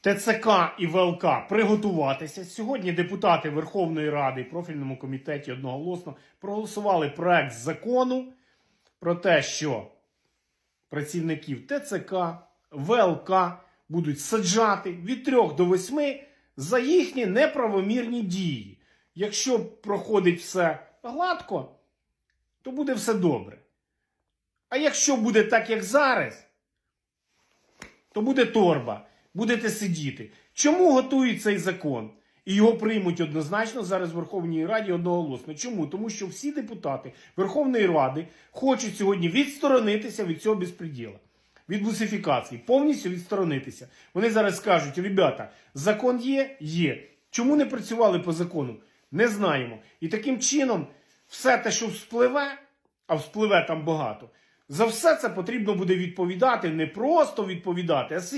ТЦК і ВЛК приготуватися. Сьогодні депутати Верховної Ради і профільному комітеті одноголосно проголосували проект закону про те, що працівників ТЦК, ВЛК будуть саджати від 3 до 8 за їхні неправомірні дії. Якщо проходить все гладко, то буде все добре. А якщо буде так, як зараз, то буде торба, будете сидіти. Чому готують цей закон? І його приймуть однозначно зараз в Верховній Раді одноголосно. Чому? Тому що всі депутати Верховної Ради хочуть сьогодні відсторонитися від цього безпреділа, від бусифікації, повністю відсторонитися. Вони зараз скажуть: ребята, закон є, є. Чому не працювали по закону? Не знаємо. І таким чином, все те, що вспливе, а вспливе там багато, за все це потрібно буде відповідати, не просто відповідати, а сидіти.